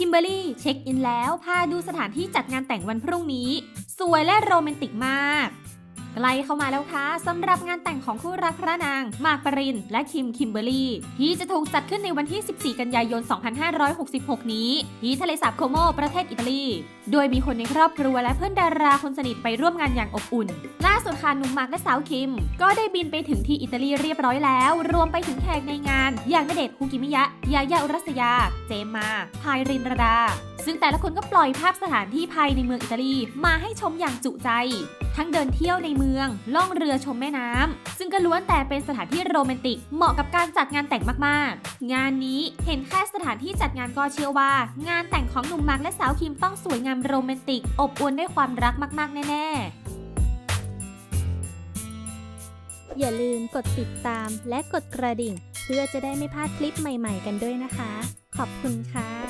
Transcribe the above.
คิมเบอรี่เช็คอินแล้ว พาดูสถานที่จัดงานแต่งวันพรุ่งนี้ สวยและโรแมนติกมาก กล้เข้ามาแล้วค่ะสำหรับงานแต่งของคู่รักพระนางมากปรินและคิมคิมเบอรี่ ที่จะถูกจัดขึ้นในวันที่ 14 กันยายน 2566 นี้ ที่ทะเลสาบโคโมประเทศอิตาลี โดยมีคนในครอบครัวและเพื่อนดาราคนสนิทไปร่วมงานอย่างอบอุ่น ล่าสุดค่ะหนุ่มมาร์กและสาวคิม ก็ได้บินไปถึงที่อิตาลีเรียบร้อยแล้ว รวมไปถึงแขกในงาน อย่างณเดชน์คุกิมิยะ ยายาอุรัสยา เจมมาพายรินรดา ซึ่งแต่ละคนก็ปล่อยภาพสถานที่ภายในเมืองอิตาลีมาให้ชมอย่างจุใจทั้งเดินเที่ยวในเมือง ล่องเรือชมแม่น้ำซึ่งก็ล้วนแต่เป็นสถานที่โรแมนติก เหมาะกับการจัดงานแต่งมากๆ งานนี้เห็นแค่สถานที่จัดงานก็เชื่อว่า งานแต่งของหนุ่มมาร์กและสาวคิมต้องสวยงามโรแมนติก อบอวลด้วยความรักมากๆ แน่ๆอย่าลืมกดติดตามและกดกระดิ่ง เพื่อจะได้ไม่พลาดคลิปใหม่ๆกันด้วยนะคะ ขอบคุณค่ะ